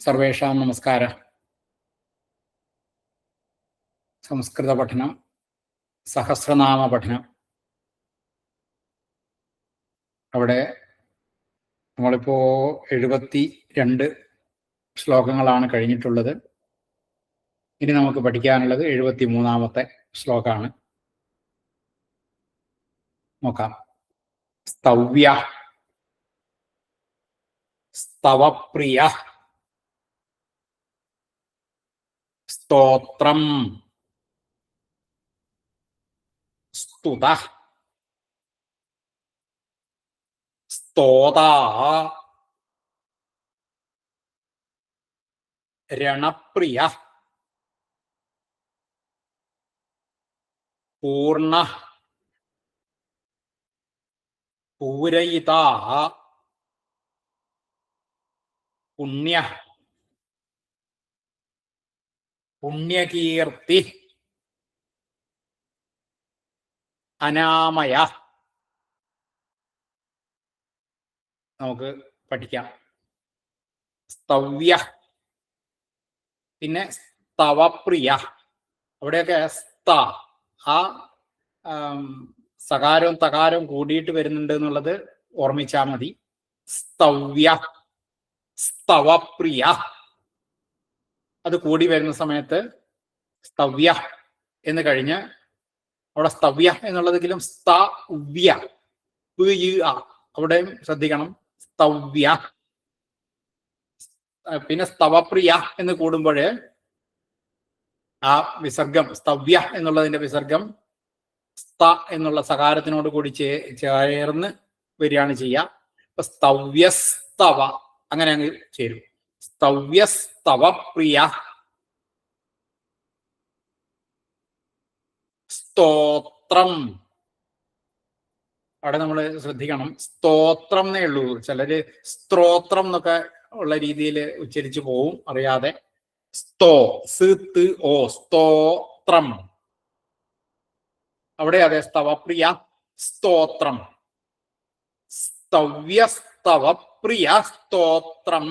സർവേഷാം നമസ്കാര. സംസ്കൃത പഠനം സഹസ്രനാമ പഠനം. അവിടെ നമ്മളിപ്പോ എഴുപത്തി രണ്ട് ശ്ലോകങ്ങളാണ് കഴിഞ്ഞിട്ടുള്ളത്. ഇനി നമുക്ക് പഠിക്കാനുള്ളത് എഴുപത്തി മൂന്നാമത്തെ ശ്ലോകമാണ് നോക്കാം. സ്തവ്യ സ്തവപ്രിയ സ്തോത്രം സ്തുത സ്തോത രണപ്രിയ. പൂർണ. പൂരയിത. പുണ്യ. പുണ്യകീർത്തി. അനാമയ. നമുക്ക് പഠിക്കാം. സ്തവ്യ. പിന്നെ സ്തവപ്രിയ. അവിടെയൊക്കെ സ്ത. ആ സകാരവും തകാരവും കൂടിയിട്ട് വരുന്നുണ്ട് എന്നുള്ളത് ഓർമ്മിച്ചാൽ മതി. സ്തവ്യ. സ്തവപ്രിയ. അത് കൂടി വരുന്ന സമയത്ത് സ്തവ്യ എന്ന് കഴിഞ്ഞ് അവിടെ സ്തവ്യ എന്നുള്ളതെങ്കിലും സ്തവ്യ. അവിടെയും ശ്രദ്ധിക്കണം. സ്തവ്യ. പിന്നെ സ്തവപ്രിയ എന്ന് കൂടുമ്പോൾ ആ വിസർഗം സ്തവ്യ എന്നുള്ളതിന്റെ വിസർഗം സ്ത എന്നുള്ള സകാരത്തിനോട് കൂടി ചേ ചേർന്ന് വരികയാണ് ചെയ്യുക. സ്തവ്യസ്തവ അങ്ങനെ അങ്ങ് ചേരും. സ്തവ്യസ്തവ പ്രിയ സ്തോത്രം. അവിടെ നമ്മൾ ശ്രദ്ധിക്കണം. സ്തോത്രം എന്നേ ഉള്ളൂ. ചിലര് സ്ത്രോത്രം എന്നൊക്കെ ഉള്ള രീതിയിൽ ഉച്ചരിച്ചു പോവും അറിയാതെ. സ്തോ സ് ഓ സ്തോത്രം. അവിടെ അതെ സ്തവപ്രിയ സ്തോത്രം. സ്തവ്യസ്തവപ്രിയ സ്തോത്രം.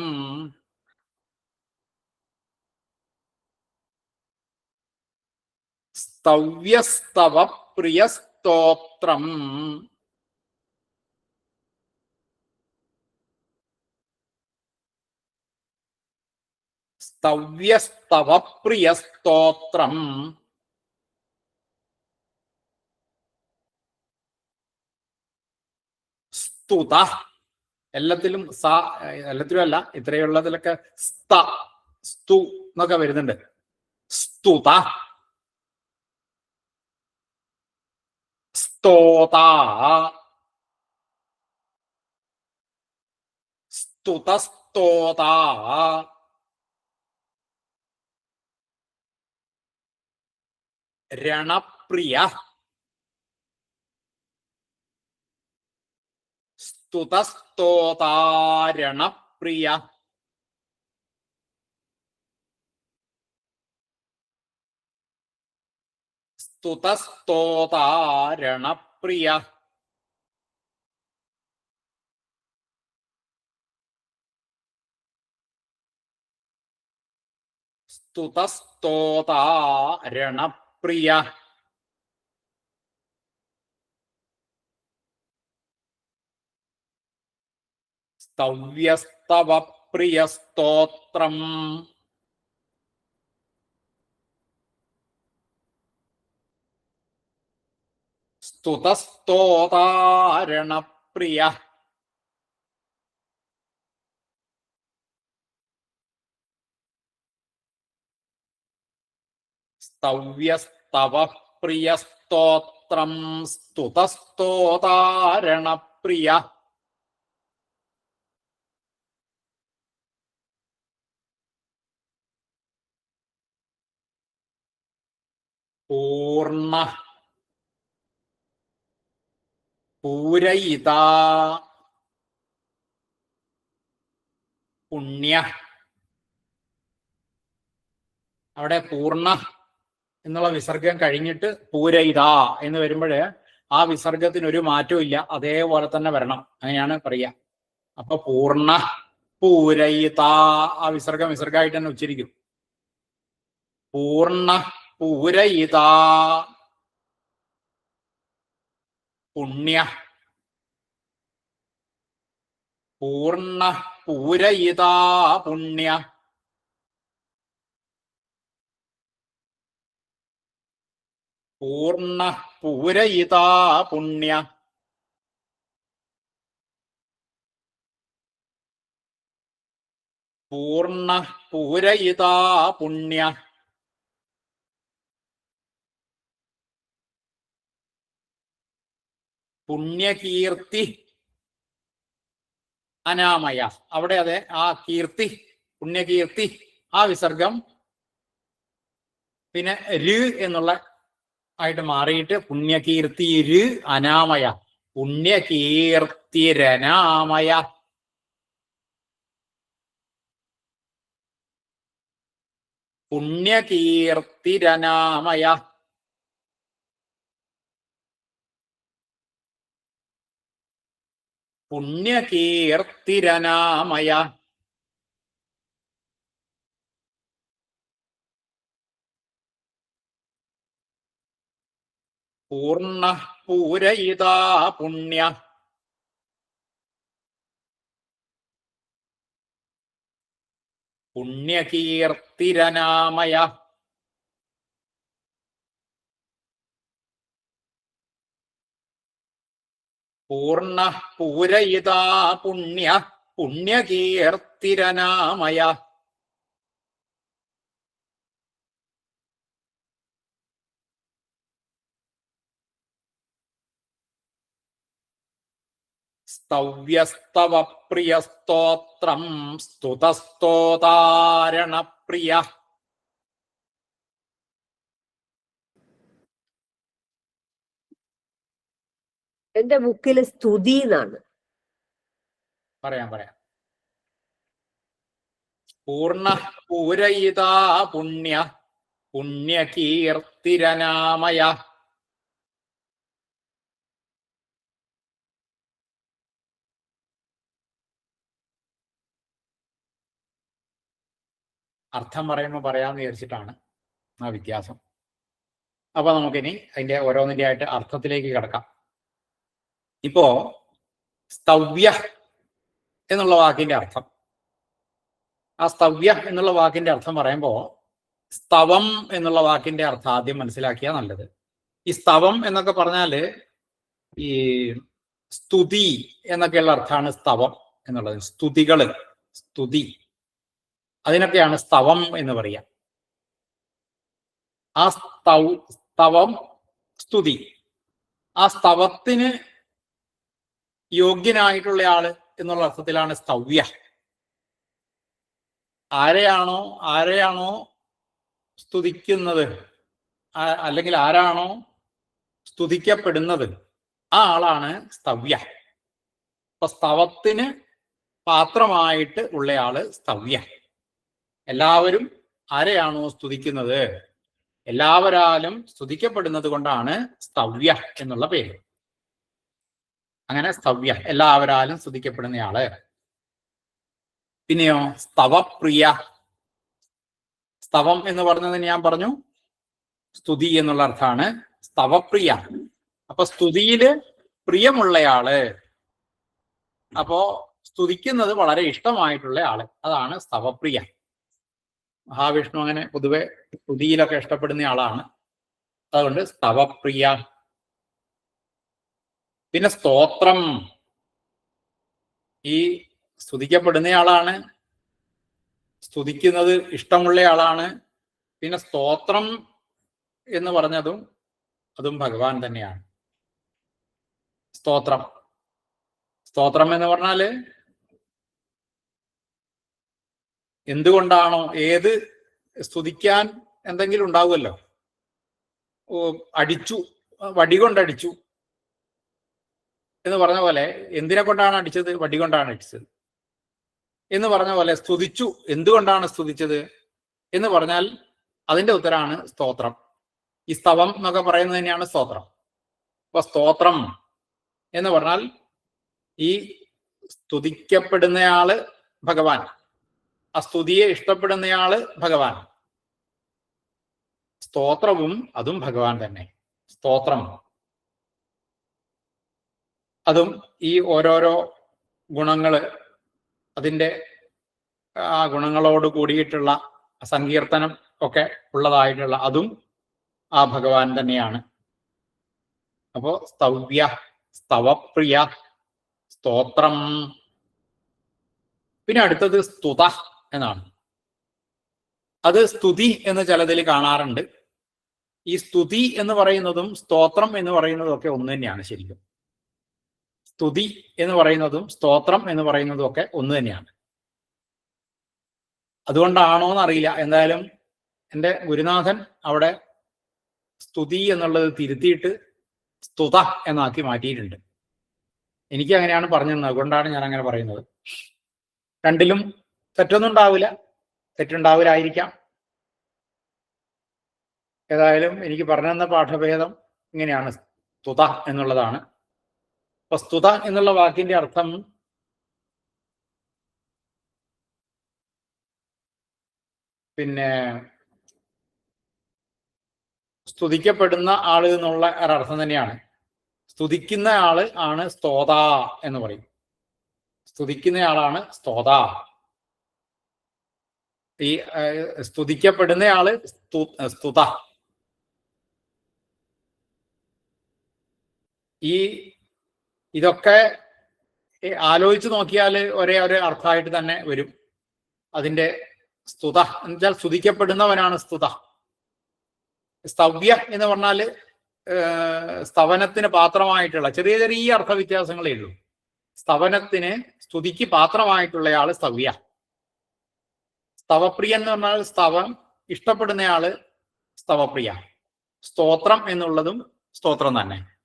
സ്തവ്യസ്തവ പ്രിയ സ്തോത്രം സ്തവ്യസ്തവ പ്രിയ സ്തോത്രം സ്തുത. എല്ലാത്തിലും സ എല്ലാത്തിലും അല്ല ഇത്രയുള്ളതിലൊക്കെ സ്ത സ്തു എന്നൊക്കെ വരുന്നുണ്ട്. സ്തുത. സ്തോത സ്തുതസ്തോത രണപ്രിയ. സ്തുതസ്തോതാരണപ്രിയ സ്തുതസ്തോതാരണപ്രിയ. സ്തുതസ്തോതാരണപ്രിയ. സ്തവ്യസ്തവ പ്രിയ സ്തോത്രം സ്തുതസ്തോതാരണപ്രിയ. സ്തവ്യസ്തവ പ്രിയ സ്തോത്രം സ്തുതസ്തോതാരണപ്രിയ. പൂർണ പൂരയിത. പുണ്യ. അവിടെ പൂർണ എന്നുള്ള വിസർഗം കഴിഞ്ഞിട്ട് പൂരയിത എന്ന് വരുമ്പോൾ ആ വിസർഗത്തിന് ഒരു മാറ്റവും ഇല്ല. അതേപോലെ തന്നെ വരണം. അങ്ങനെയാണ് പറയുക. അപ്പൊ പൂർണ പൂരയിത. ആ വിസർഗം വിസർഗമായിട്ട് തന്നെ ഉച്ചരിക്കും. പൂർണ പൂരയിത. പുണ്യ. പൂർണ പൂരയിതാ പുണ്യ. പൂർണ പൂരയിതാ പുണ്യ. പൂർണ പൂരയിതാ പുണ്യ. പുണ്യകീർത്തി അനാമയ. അവിടെ അതെ ആ കീർത്തി പുണ്യകീർത്തി ആ വിസർഗം. പിന്നെ ര് എന്നുള്ള ആയിട്ട് മാറിയിട്ട് പുണ്യകീർത്തി ര് അനാമയ. പുണ്യകീർത്തിരനാമയ. പുണ്യകീർത്തിരനാമയ. പുണ്യകീർത്തിരനാമയ. പൂർണ പൂരയിതാ പുണ്യ. പുണ്യകീർത്തിരനാമയ. പൂർണ പൂരയിതാ പുണ്യ പുണ്യകീർത്തിരനാമയ. സ്തവ്യസ്തവ പ്രിയ സ്തോത്രം സ്തുതസ്തോതാരണ പ്രിയ എന്റെ ബുക്കിൽ സ്തുതി എന്നാണ്. പറയാം പറയാം. പൂർണ പൂരയിതാ പുണ്യ പുണ്യകീർത്തിരനാമയ. അർത്ഥം പറയുമ്പോൾ പറയാമെന്ന് വിചാരിച്ചിട്ടാണ് ആ വ്യത്യാസം. അപ്പൊ നമുക്കിനി അതിന്റെ ഓരോന്നിന്റെ ആയിട്ട് അർത്ഥത്തിലേക്ക് കിടക്കാം. ഇപ്പോ സ്തവ്യ എന്നുള്ള വാക്കിന്റെ അർത്ഥം. ആ സ്തവ്യ എന്നുള്ള വാക്കിന്റെ അർത്ഥം പറയുമ്പോൾ സ്തവം എന്നുള്ള വാക്കിന്റെ അർത്ഥം ആദ്യം മനസ്സിലാക്കിയാൽ നല്ലത്. ഈ സ്തവം എന്നൊക്കെ പറഞ്ഞാൽ ഈ സ്തുതി എന്നൊക്കെയുള്ള അർത്ഥമാണ് സ്തവം എന്നുള്ളത്. സ്തുതികൾ സ്തുതി. അതിനൊക്കെയാണ് സ്തവം എന്ന് പറയാ. ആ സ്തവ സ്തവം സ്തുതി. ആ സ്തവത്തിന് യോഗ്യനായിട്ടുള്ള ആൾ എന്നുള്ള അർത്ഥത്തിലാണ് സ്തവ്യ. ആരെയാണോ ആരെയാണോ സ്തുതിക്കുന്നത് അല്ലെങ്കിൽ ആരാണോ സ്തുതിക്കപ്പെടുന്നത് ആ ആളാണ് സ്തവ്യ. അപ്പൊ സ്തവത്തിന് പാത്രമായിട്ട് ഉള്ളയാൾ സ്തവ്യ. എല്ലാവരും ആരെയാണോ സ്തുതിക്കുന്നത്? എല്ലാവരാലും സ്തുതിക്കപ്പെടുന്നത് കൊണ്ടാണ് സ്തവ്യ എന്നുള്ള പേര്. അങ്ങനെ സ്തവ്യ എല്ലാവരാലും സ്തുതിക്കപ്പെടുന്നയാൾ. പിന്നെയോ സ്തവപ്രിയ. സ്തവം എന്ന് പറഞ്ഞതിന് ഞാൻ പറഞ്ഞു. സ്തുതി എന്നുള്ള അർത്ഥമാണ്. സ്തവപ്രിയ. അപ്പൊ സ്തുതിയിൽ പ്രിയമുള്ളയാൾ. അപ്പോ സ്തുതിക്കുന്നത് വളരെ ഇഷ്ടമായിട്ടുള്ള ആൾ അതാണ് സ്തവപ്രിയ. മഹാവിഷ്ണു അങ്ങനെ പൊതുവെ സ്തുതിയിലൊക്കെ ഇഷ്ടപ്പെടുന്ന ആളാണ് അതുകൊണ്ട് സ്തവപ്രിയ. പിന്നെ സ്തോത്രം. ഈ സ്തുതിക്കപ്പെടുന്ന ആളാണ് സ്തുതിക്കുന്നത് ഇഷ്ടമുള്ള ആളാണ് പിന്നെ സ്തോത്രം എന്ന് പറഞ്ഞതും അതും ഭഗവാൻ തന്നെയാണ്. സ്തോത്രം. സ്തോത്രം എന്ന് പറഞ്ഞാൽ എന്തുകൊണ്ടാണോ ഏത് സ്തുതിക്കാൻ എന്തെങ്കിലും ഉണ്ടാവുമല്ലോ. അടിച്ചു വടി കൊണ്ടടിച്ചു. എന്ന് പറഞ്ഞ പോലെ എന്തിനെ കൊണ്ടാണ് അടിച്ചത്? വടി കൊണ്ടാണ് അടിച്ചത്. എന്ന് പറഞ്ഞ പോലെ സ്തുതിച്ചു. എന്തുകൊണ്ടാണ് സ്തുതിച്ചത്? എന്ന് പറഞ്ഞാൽ അതിന്റെ ഉത്തരമാണ് സ്തോത്രം. ഈ സ്തവം എന്നൊക്കെ പറയുന്നത് തന്നെയാണ് സ്തോത്രം. അപ്പൊ സ്തോത്രം എന്ന് പറഞ്ഞാൽ ഈ സ്തുതിക്കപ്പെടുന്നയാൾ ഭഗവാൻ. ആ സ്തുതിയെ ഇഷ്ടപ്പെടുന്നയാൾ ഭഗവാൻ. സ്തോത്രവും അതും ഭഗവാൻ തന്നെ. സ്തോത്രം. അതും ഈ ഓരോരോ ഗുണങ്ങൾ അതിന്റെ ആ ഗുണങ്ങളോട് കൂടിയിട്ടുള്ള സങ്കീർത്തനം ഒക്കെ ഉള്ളതായിട്ടുള്ള അതും ആ ഭഗവാൻ തന്നെയാണ്. അപ്പോ സ്തവ്യ സ്തവപ്രിയ സ്തോത്രം. പിന്നെ അടുത്തത് സ്തുത എന്നാണ്. അത് സ്തുതി എന്ന് ചിലതിൽ കാണാറുണ്ട്. ഈ സ്തുതി എന്ന് പറയുന്നതും സ്തോത്രം എന്ന് പറയുന്നതും ഒക്കെ ഒന്ന് തന്നെയാണ് ശരിക്കും. സ്തുതി എന്ന് പറയുന്നതും സ്തോത്രം എന്ന് പറയുന്നതും ഒക്കെ ഒന്ന് തന്നെയാണ്. അതുകൊണ്ടാണോ എന്നറിയില്ല. എന്തായാലും എന്റെ ഗുരുനാഥൻ അവിടെ സ്തുതി എന്നുള്ളത് തിരുത്തിയിട്ട് സ്തുത എന്നാക്കി മാറ്റിയിട്ടുണ്ട്. എനിക്ക് അങ്ങനെയാണ് പറഞ്ഞു തന്നത്. അതുകൊണ്ടാണ് ഞാൻ അങ്ങനെ പറയുന്നത്. രണ്ടിലും തെറ്റൊന്നും ഉണ്ടാവില്ല. തെറ്റുണ്ടാവില്ലായിരിക്കാം. ഏതായാലും എനിക്ക് പറഞ്ഞു തന്ന പാഠഭേദം ഇങ്ങനെയാണ്. സ്തുത എന്നുള്ളതാണ്. അപ്പൊ സ്തുത എന്നുള്ള വാക്കിന്റെ അർത്ഥം പിന്നെ സ്തുതിക്കപ്പെടുന്ന ആൾ എന്നുള്ള ഒരർത്ഥം തന്നെയാണ്. സ്തുതിക്കുന്ന ആൾ ആണ് സ്തോത എന്ന് പറയും. സ്തുതിക്കുന്ന ആളാണ് സ്തോത. ഈ സ്തുതിക്കപ്പെടുന്ന ആൾ സ്തു സ്തുത. ഈ ഇതൊക്കെ ആലോചിച്ച് നോക്കിയാൽ ഒരേ ഒരു അർത്ഥമായിട്ട് തന്നെ വരും. അതിന്റെ സ്തുത എന്നുവെച്ചാൽ സ്തുതിക്കപ്പെടുന്നവനാണ് സ്തുത. സ്തവ്യ എന്ന് പറഞ്ഞാൽ സ്തവനത്തിന് പാത്രമായിട്ടുള്ള ചെറിയ ചെറിയ അർത്ഥ വ്യത്യാസങ്ങളേ ഉള്ളൂ. സ്തവനത്തിന് സ്തുതിക്ക് പാത്രമായിട്ടുള്ളയാൾ സ്തവ്യ. സ്തവപ്രിയ എന്ന് പറഞ്ഞാൽ സ്തവം ഇഷ്ടപ്പെടുന്നയാൾ സ്തവപ്രിയ. സ്തോത്രം എന്നുള്ളതും സ്തോത്രം തന്നെ.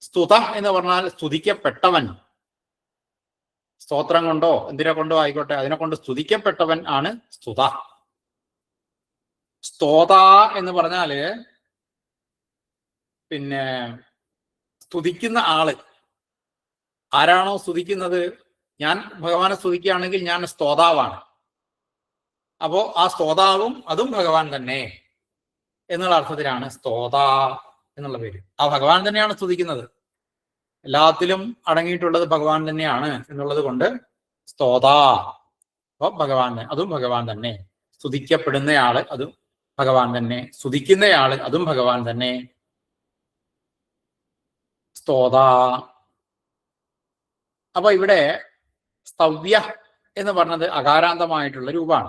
സ്തുത എന്ന് പറഞ്ഞാൽ സ്തുതിക്കപ്പെട്ടവൻ. സ്തോത്രം കൊണ്ടോ എന്തിനെ കൊണ്ടോ ആയിക്കോട്ടെ. അതിനെ കൊണ്ട് സ്തുതിക്കപ്പെട്ടവൻ ആണ് സ്തുത. സ്തോത എന്ന് പറഞ്ഞാൽ പിന്നെ സ്തുതിക്കുന്ന ആൾ. ആരാണോ സ്തുതിക്കുന്നത്? ഞാൻ ഭഗവാനെ സ്തുതിക്കുകയാണെങ്കിൽ ഞാൻ സ്തോതാവാണ്. അപ്പോ ആ സ്തോതാവും അതും ഭഗവാൻ തന്നെ. എന്നുള്ള അർത്ഥത്തിലാണ് സ്തോത. എന്നുള്ള പേര്. ആ ഭഗവാൻ തന്നെയാണ് സ്തുതിക്കുന്നത്. എല്ലാത്തിലും അടങ്ങിയിട്ടുള്ളത് ഭഗവാൻ തന്നെയാണ് എന്നുള്ളത് കൊണ്ട് സ്തോത. അപ്പൊ ഭഗവാൻ അതും ഭഗവാൻ തന്നെ. സ്തുതിക്കപ്പെടുന്നയാൾ അതും ഭഗവാൻ തന്നെ. സ്തുതിക്കുന്നയാൾ അതും ഭഗവാൻ തന്നെ. സ്തോത. അപ്പൊ ഇവിടെ സ്തവ്യ എന്ന് പറഞ്ഞത് അകാരാന്തമായിട്ടുള്ള രൂപമാണ്.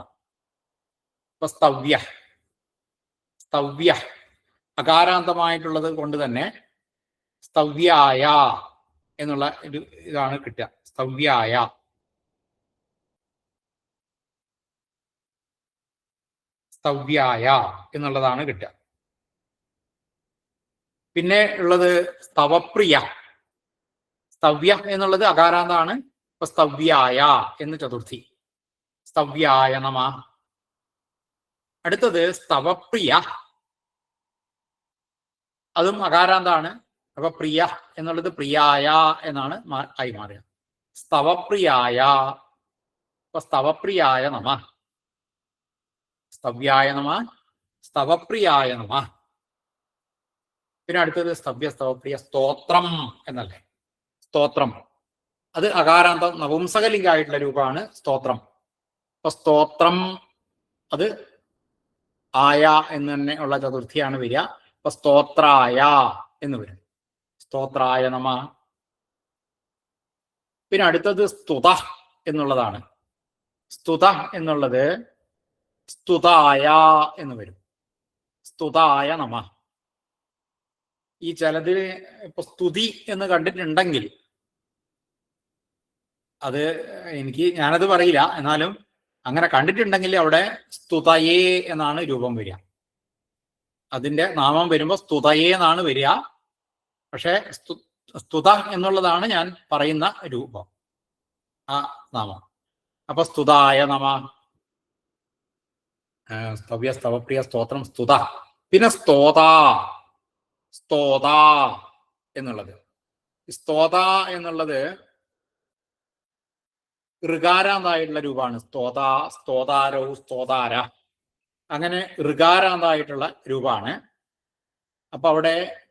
അപ്പൊ സ്തവ്യ. സ്തവ്യ. അകാരാന്തമായിട്ടുള്ളത് കൊണ്ട് തന്നെ സ്തവ്യായ എന്നുള്ള ഒരു ഇതാണ് കിട്ടുക. സ്തവ്യായ. സ്തവ്യായ എന്നുള്ളതാണ് കിട്ടുക. പിന്നെ ഉള്ളത് സ്തവപ്രിയ. സ്തവ്യ എന്നുള്ളത് അകാരാന്താണ്. ഇപ്പൊ സ്തവ്യായ എന്ന് ചതുർത്ഥി. സ്തവ്യായ നമ. അടുത്തത് സ്തവപ്രിയ. അതും അകാരാന്താണ്. അപ്പൊ പ്രിയ എന്നുള്ളത് പ്രിയായ എന്നാണ് ആയി മാറിയത്. സ്തവപ്രിയായ. അപ്പൊ സ്തവപ്രിയായ നമ. സ്തവ്യായ നമ സ്തവപ്രിയായ നമ. പിന്നെ അടുത്തത് സ്തവ്യ സ്തവപ്രിയ സ്തോത്രം എന്നല്ലേ? സ്തോത്രം. അത് അകാരാന്തം നപുംസകലിംഗായിട്ടുള്ള രൂപമാണ് സ്തോത്രം. അപ്പൊ സ്തോത്രം അത് ആയ എന്ന് തന്നെ ഉള്ള ചതുർത്ഥിയാണ് വരിക. അപ്പൊ സ്തോത്രായ എന്ന് വരും. സ്തോത്രായ നമ. പിന്നെ അടുത്തത് സ്തുത എന്നുള്ളതാണ്. സ്തുത എന്നുള്ളത് സ്തുതായ എന്ന് വരും. സ്തുതായ നമ. ഈ ചിലതിൽ ഇപ്പൊ സ്തുതി എന്ന് കണ്ടിട്ടുണ്ടെങ്കിൽ അത് എനിക്ക് ഞാനത് പറയില്ല. എന്നാലും അങ്ങനെ കണ്ടിട്ടുണ്ടെങ്കിൽ അവിടെ സ്തുതയേ എന്നാണ് രൂപം വരിക. അതിന്റെ നാമം വരുമ്പോൾ സ്തുതയേ എന്നാണ് വരിക. പക്ഷെ സ്തു- സ്തുത എന്നുള്ളതാണ് ഞാൻ പറയുന്ന രൂപം. ആ നാമം. അപ്പൊ സ്തുതായ നമ. സ്തവ്യ സ്തവപ്രിയ സ്തോത്രം സ്തുത. പിന്നെ സ്തോത. സ്തോത എന്നുള്ളത്. സ്തോത എന്നുള്ളത് ഋകാരാന്തായിട്ടുള്ള രൂപമാണ്. സ്തോത സ്തോതാരവും സ്തോതാര. അങ്ങനെ ഋകാരാന്തായിട്ടുള്ള രൂപമാണ്. അപ്പൊ അവിടെ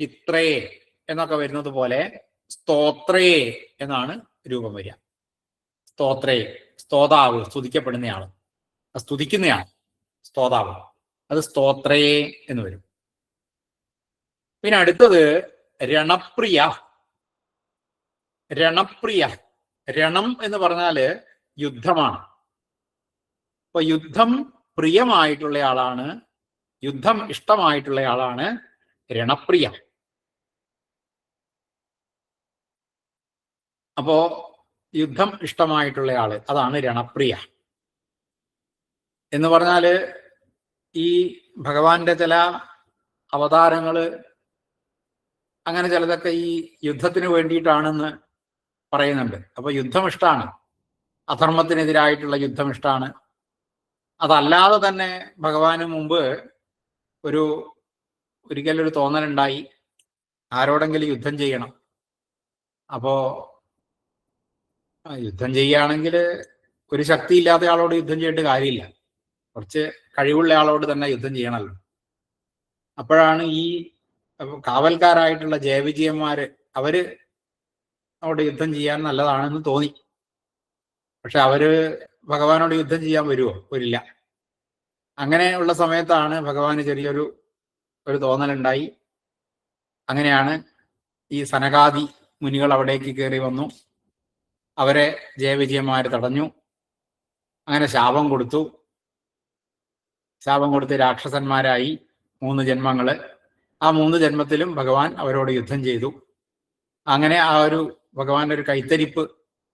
ഇത്രേ എന്നൊക്കെ വരുന്നത് പോലെ സ്തോത്രേ എന്നാണ് രൂപം വരിക. സ്തോത്രേ സ്തോതാവ് സ്തുതിക്കപ്പെടുന്നയാൾ സ്തുതിക്കുന്നയാൾ സ്തോതാവ്. അത് സ്തോത്രേ എന്ന് വരും. പിന്നെ അടുത്തത് രണപ്രിയ. രണപ്രിയ. രണം എന്ന് പറഞ്ഞാൽ യുദ്ധമാണ്. അപ്പൊ യുദ്ധം പ്രിയമായിട്ടുള്ള ആളാണ് യുദ്ധം ഇഷ്ടമായിട്ടുള്ള ആളാണ് രണപ്രിയ. അപ്പോ യുദ്ധം ഇഷ്ടമായിട്ടുള്ള ആൾ അതാണ് രണപ്രിയ. എന്ന് പറഞ്ഞാൽ ഈ ഭഗവാന്റെ ചില അവതാരങ്ങൾ അങ്ങനെ ചിലതൊക്കെ ഈ യുദ്ധത്തിന് വേണ്ടിയിട്ടാണെന്ന് പറയുന്നുണ്ട്. അപ്പൊ യുദ്ധം ഇഷ്ടമാണ് അധർമ്മത്തിനെതിരായിട്ടുള്ള യുദ്ധം ഇഷ്ടമാണ് അതല്ലാതെ തന്നെ ഭഗവാന് മുമ്പ് ഒരു ഒരിക്കലൊരു തോന്നലുണ്ടായി. ആരോടെങ്കിലും യുദ്ധം ചെയ്യണം. അപ്പോ യുദ്ധം ചെയ്യുകയാണെങ്കിൽ ഒരു ശക്തി ഇല്ലാത്ത ആളോട് യുദ്ധം ചെയ്തിട്ട് കാര്യമില്ല. കുറച്ച് കഴിവുള്ള ആളോട് തന്നെ യുദ്ധം ചെയ്യണമല്ലോ. അപ്പോഴാണ് ഈ കാവൽക്കാരായിട്ടുള്ള ജയവിജയന്മാര് അവർ അവിടെ യുദ്ധം ചെയ്യാൻ നല്ലതാണെന്ന് തോന്നി. പക്ഷെ അവർ ഭഗവാനോട് യുദ്ധം ചെയ്യാൻ വരുമോ വരില്ല. അങ്ങനെയുള്ള സമയത്താണ് ഭഗവാന് ചെറിയൊരു ഒരു തോന്നലുണ്ടായി. അങ്ങനെയാണ് ഈ സനകാദി മുനികൾ അവിടേക്ക് കയറി വന്നു. അവരെ ജയവിജയന്മാര് തടഞ്ഞു. അങ്ങനെ ശാപം കൊടുത്തു. ശാപം കൊടുത്ത് രാക്ഷസന്മാരായി മൂന്ന് ജന്മങ്ങൾ. ആ മൂന്ന് ജന്മത്തിലും ഭഗവാൻ അവരോട് യുദ്ധം ചെയ്തു. അങ്ങനെ ആ ഒരു ഭഗവാന്റെ ഒരു കൈത്തരിപ്പ്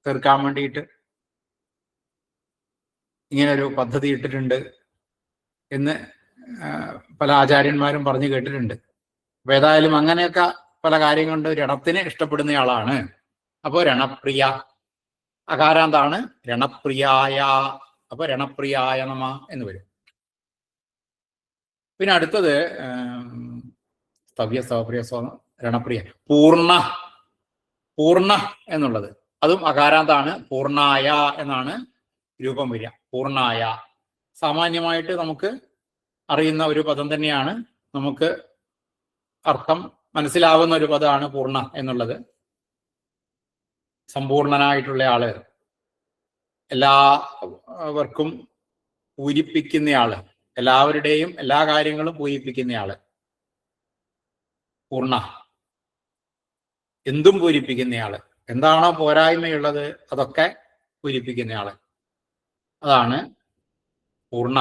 തീർക്കാൻ വേണ്ടിയിട്ട് ഇങ്ങനെ ഒരു പദ്ധതി ഇട്ടിട്ടുണ്ട് എന്ന് പല ആചാര്യന്മാരും പറഞ്ഞു കേട്ടിട്ടുണ്ട്. അപ്പൊ ഏതായാലും അങ്ങനെയൊക്കെ പല കാര്യം കൊണ്ട് രണത്തിന് ഇഷ്ടപ്പെടുന്നയാളാണ്. അപ്പോ രണപ്രിയ അകാരാന്താണ്? രണപ്രിയായ അപ്പൊ രണപ്രിയായ നമ എന്ന് വരും. പിന്നെ അടുത്തത് സ്തവ്യ സ്തവപ്രിയ സ്വ രണപ്രിയ പൂർണ പൂർണ എന്നുള്ളത്. അതും അകാരാന്താണ്? പൂർണായ എന്നാണ് രൂപം വരിക. പൂർണായ സാമാന്യമായിട്ട് നമുക്ക് അറിയുന്ന ഒരു പദം തന്നെയാണ് നമുക്ക് അർത്ഥം മനസ്സിലാവുന്ന ഒരു പദമാണ് പൂർണ എന്നുള്ളത്. സമ്പൂർണനായിട്ടുള്ള ആൾ. എല്ലാവർക്കും പൂരിപ്പിക്കുന്നയാൾ. എല്ലാവരുടെയും എല്ലാ കാര്യങ്ങളും പൂരിപ്പിക്കുന്നയാൾ. പൂർണ. എന്തും പൂരിപ്പിക്കുന്നയാൾ. എന്താണോ പോരായ്മയുള്ളത് അതൊക്കെ പൂരിപ്പിക്കുന്നയാൾ. അതാണ് പൂർണ.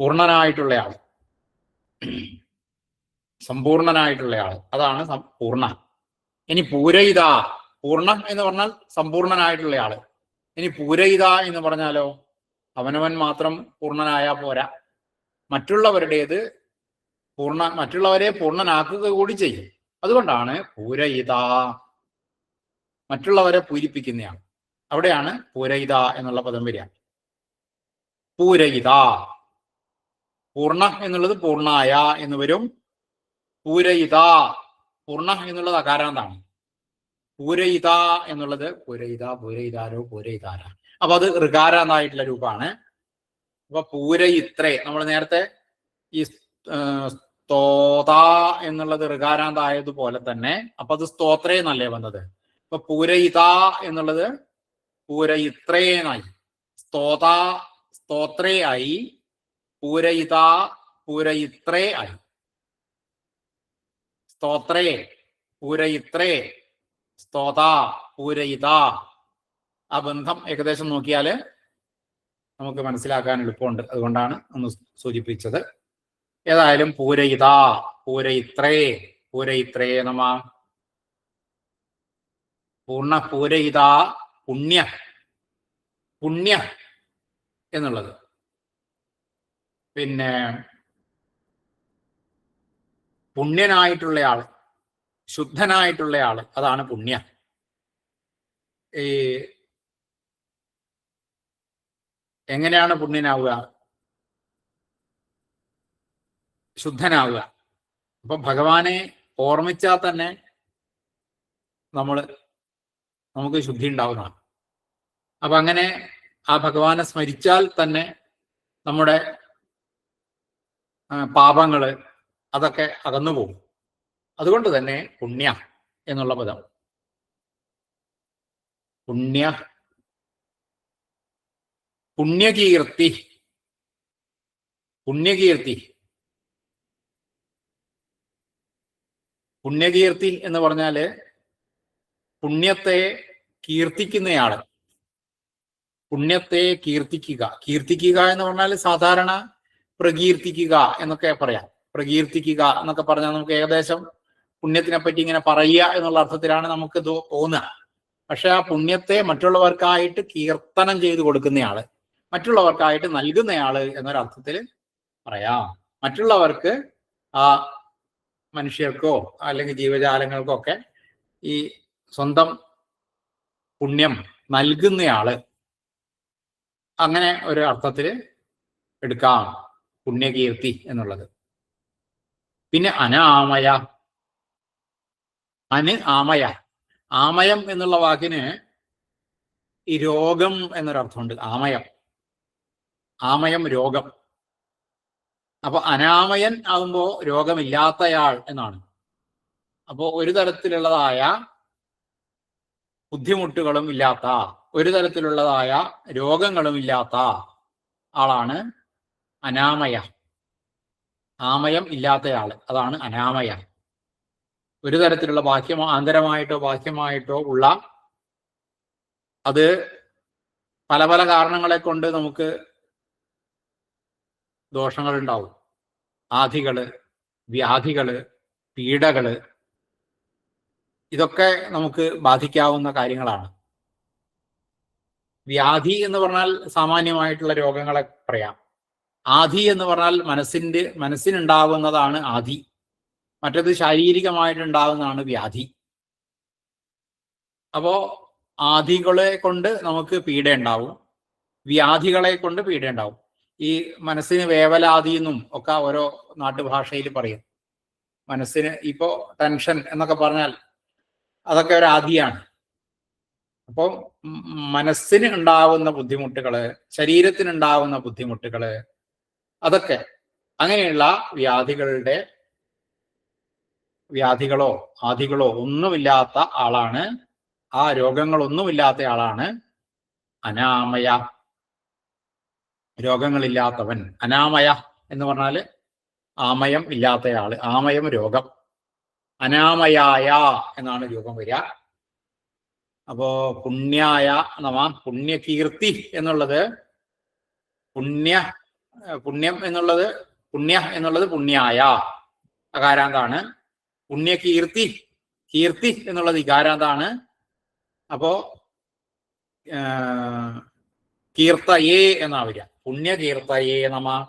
പൂർണനായിട്ടുള്ള ആൾ സമ്പൂർണനായിട്ടുള്ള ആൾ അതാണ് പൂർണ. ഇനി പൂരയിത. പൂർണ എന്ന് പറഞ്ഞാൽ സമ്പൂർണനായിട്ടുള്ള ആൾ ഇനി പൂരയിത എന്ന് പറഞ്ഞാലോ? അവനവൻ മാത്രം പൂർണനായാ പോരാ. മറ്റുള്ളവരുടേത് പൂർണ മറ്റുള്ളവരെ പൂർണനാക്കുക കൂടി ചെയ്യും. അതുകൊണ്ടാണ് പൂരയിത. മറ്റുള്ളവരെ പൂരിപ്പിക്കുന്നയാണ്. അവിടെയാണ് പൂരയിത എന്നുള്ള പദം വരിക. പൂരയിത. പൂർണ എന്നുള്ളത് പൂർണായ എന്ന് വരും. പൂരയിത. പൂർണ എന്നുള്ളത് അകാരാന്താണ് പൂരയിത എന്നുള്ളത് പൂരയിത പൂരയിതാരോ പൂരയിതാര. അപ്പൊ അത് ഋകാര എന്നായിട്ടുള്ള രൂപമാണ്. അപ്പൊ പൂരയിത്രേ നമ്മൾ നേരത്തെ ഈ സ്തോത എന്നുള്ളത് ഋകാരാന്തായതുപോലെ തന്നെ അപ്പൊ അത് സ്തോത്രേ എന്നല്ലേ വന്നത്? അപ്പൊ പൂരയിത എന്നുള്ളത് പൂരയിത്രേനായി. സ്തോത സ്തോത്രേ ആയി പൂരയിത പൂരയിത്രേ ആയി. സ്തോത്രേ പൂരയിത്രേ. സ്തോത പൂരയിത. ആ ബന്ധം ഏകദേശം നോക്കിയാൽ നമുക്ക് മനസ്സിലാക്കാൻ എളുപ്പമുണ്ട്. അതുകൊണ്ടാണ് ഒന്ന് സൂചിപ്പിച്ചത്. ഏതായാലും പൂരയിത പൂരയിത്രേ പൂരയിത്രേ നമ. പൂർണ പൂരയിത പുണ്യ പുണ്യ എന്നുള്ളത്. പിന്നെ പുണ്യനായിട്ടുള്ള ആൾ ശുദ്ധനായിട്ടുള്ള ആൾ അതാണ് പുണ്യ. ഈ എങ്ങനെയാണ് പുണ്യനാവുക? ശുദ്ധനാവുക. അപ്പൊ ഭഗവാനെ ഓർമ്മിച്ചാൽ തന്നെ നമ്മൾ നമുക്ക് ശുദ്ധി ഉണ്ടാവുന്നതാണ്. അപ്പൊ അങ്ങനെ ആ ഭഗവാനെ സ്മരിച്ചാൽ തന്നെ നമ്മുടെ പാപങ്ങൾ അതൊക്കെ അകന്നു പോകും. അതുകൊണ്ട് തന്നെ പുണ്യ എന്നുള്ള പദം. പുണ്യ. പുണ്യകീർത്തി. പുണ്യകീർത്തി. പുണ്യകീർത്തി എന്ന് പറഞ്ഞാൽ പുണ്യത്തെ കീർത്തിക്കുന്നയാൾ. പുണ്യത്തെ കീർത്തിക്കുക. കീർത്തിക്കുക എന്ന് പറഞ്ഞാൽ സാധാരണ പ്രകീർത്തിക്കുക എന്നൊക്കെ പറയാം. പ്രകീർത്തിക്കുക എന്നൊക്കെ പറഞ്ഞാൽ നമുക്ക് ഏകദേശം പുണ്യത്തിനെ പറ്റി ഇങ്ങനെ പറയുക എന്നുള്ള അർത്ഥത്തിലാണ് നമുക്ക് ഇത് തോന്നുക. പക്ഷെ ആ പുണ്യത്തെ മറ്റുള്ളവർക്കായിട്ട് കീർത്തനം ചെയ്തു കൊടുക്കുന്നയാൾ മറ്റുള്ളവർക്കായിട്ട് നൽകുന്നയാൾ എന്നൊരർത്ഥത്തിൽ പറയാം. മറ്റുള്ളവർക്ക് ആ മനുഷ്യർക്കോ അല്ലെങ്കിൽ ജീവജാലങ്ങൾക്കോ ഒക്കെ ഈ സ്വന്തം പുണ്യം നൽകുന്നയാൾ. അങ്ങനെ ഒരു അർത്ഥത്തിൽ എടുക്കാം. പുണ്യകീർത്തി എന്നുള്ളത്. പിന്നെ അനാമയ. അന് ആമയ. ആമയം എന്നുള്ള വാക്കിന് ഈ രോഗം എന്നൊരർത്ഥമുണ്ട്. ആമയം. ആമയം രോഗം. അപ്പൊ അനാമയൻ ആകുമ്പോ രോഗമില്ലാത്തയാൾ എന്നാണ്. അപ്പോ ഒരു തരത്തിലുള്ളതായ ബുദ്ധിമുട്ടുകളും ഇല്ലാത്ത ഒരു തരത്തിലുള്ളതായ രോഗങ്ങളും ഇല്ലാത്ത ആളാണ് അനാമയ. ആമയം ഇല്ലാത്തയാൾ അതാണ് അനാമയ. ഒരു തരത്തിലുള്ള ബാഹ്യമോ ആന്തരമായിട്ടോ ബാഹ്യമായിട്ടോ ഉള്ള അത് പല പല കാരണങ്ങളെ കൊണ്ട് നമുക്ക് ദോഷങ്ങൾ ഉണ്ടാവും ആധികൾ വ്യാധികൾ പീഡകൾ ഇതൊക്കെ നമുക്ക് ബാധിക്കാവുന്ന കാര്യങ്ങളാണ്. വ്യാധി എന്ന് പറഞ്ഞാൽ സാമാന്യമായിട്ടുള്ള രോഗങ്ങളെ പറയാം. ആധി എന്ന് പറഞ്ഞാൽ മനസ്സിന്റെ മനസ്സിനുണ്ടാവുന്നതാണ് ആധി. മറ്റത് ശാരീരികമായിട്ടുണ്ടാവുന്നതാണ് വ്യാധി. അപ്പോ ആധികളെ കൊണ്ട് നമുക്ക് പീഡ ഉണ്ടാവും. വ്യാധികളെ കൊണ്ട് പീഡ ഉണ്ടാവും. ഈ മനസ്സിന് വേവലാതി എന്നും ഒക്കെ ഓരോ നാട്ടുഭാഷയിൽ പറയും. മനസ്സിന് ഇപ്പോ ടെൻഷൻ എന്നൊക്കെ പറഞ്ഞാൽ അതൊക്കെ ഒരു ആദിയാണ്. അപ്പോൾ മനസ്സിന് ഉണ്ടാവുന്ന ബുദ്ധിമുട്ടുകൾ ശരീരത്തിന് ഉണ്ടാവുന്ന ബുദ്ധിമുട്ടുകൾ അതൊക്കെ അങ്ങനെയുള്ള വ്യാധികളുടെ വ്യാധികളോ ആധികളോ ഒന്നുമില്ലാത്ത ആളാണ്. ആ രോഗങ്ങളൊന്നുമില്ലാത്ത ആളാണ് അനാമയ. രോഗങ്ങളില്ലാത്തവൻ അനാമയ എന്ന് പറഞ്ഞാൽ ആമയം ഇല്ലാത്തയാൾ ആമയം രോഗം. അനാമയായ എന്നാണ് രൂപം വരിക. അപ്പോ പുണ്യായ നമ പുണ്യകീർത്തി എന്നുള്ളത് പുണ്യ പുണ്യം എന്നുള്ളത് പുണ്യ എന്നുള്ളത് പുണ്യായ അകാരാന്താണ്. പുണ്യകീർത്തി കീർത്തി എന്നുള്ളത് ഇകാരാന്താണ്. അപ്പോ കീർത്തയേ എന്നാ വരിക. പുണ്യകീർത്തയേ നമ.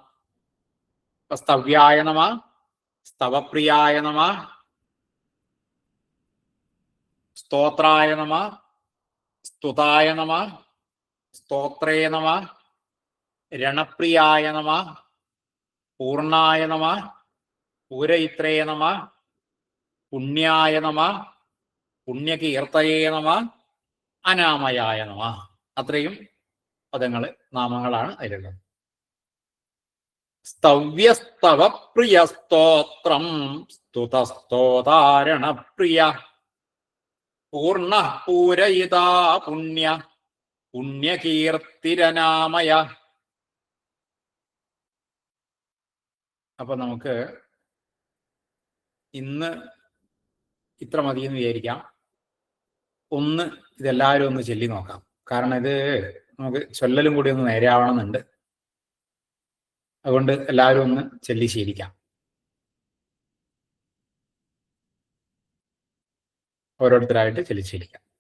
സ്തവ്യായ നമ. സ്തവപ്രിയായ നമ. സ്തോത്രായ നമ സ്തുതായ നമ സ്തോത്രേ നമ രണപ്രിയായ നമ പൂർണായ നമ പൂരയിത്രേ നമ പുണ്യായ നമ പുണ്യകീർത്തയേ നമ അനാമയായ നമ. അത്രയും പദങ്ങൾ നാമങ്ങളാണ് അതിലുള്ളത്. സ്തവ്യസ്തവ പ്രിയ സ്തോത്രം സ്തുതസ്തോതാരണപ്രിയ. പൂർണ പൂരയിതാ പുണ്യ പുണ്യകീർത്തിരനാമയ. അപ്പൊ നമുക്ക് ഇന്ന് ഇത്ര മതി എന്ന് വിചാരിക്കാം. ഒന്ന് ഇതെല്ലാവരും ഒന്ന് ചൊല്ലി നോക്കാം. കാരണം ഇത് നമുക്ക് ചൊല്ലലും കൂടി ഒന്ന് നേരെയാവണമെന്നുണ്ട്. അതുകൊണ്ട് എല്ലാവരും ഒന്ന് ചൊല്ലി ശീലിക്കാം. ഓരോരുത്തരായിട്ട് ചലിച്ചിരിക്കാം.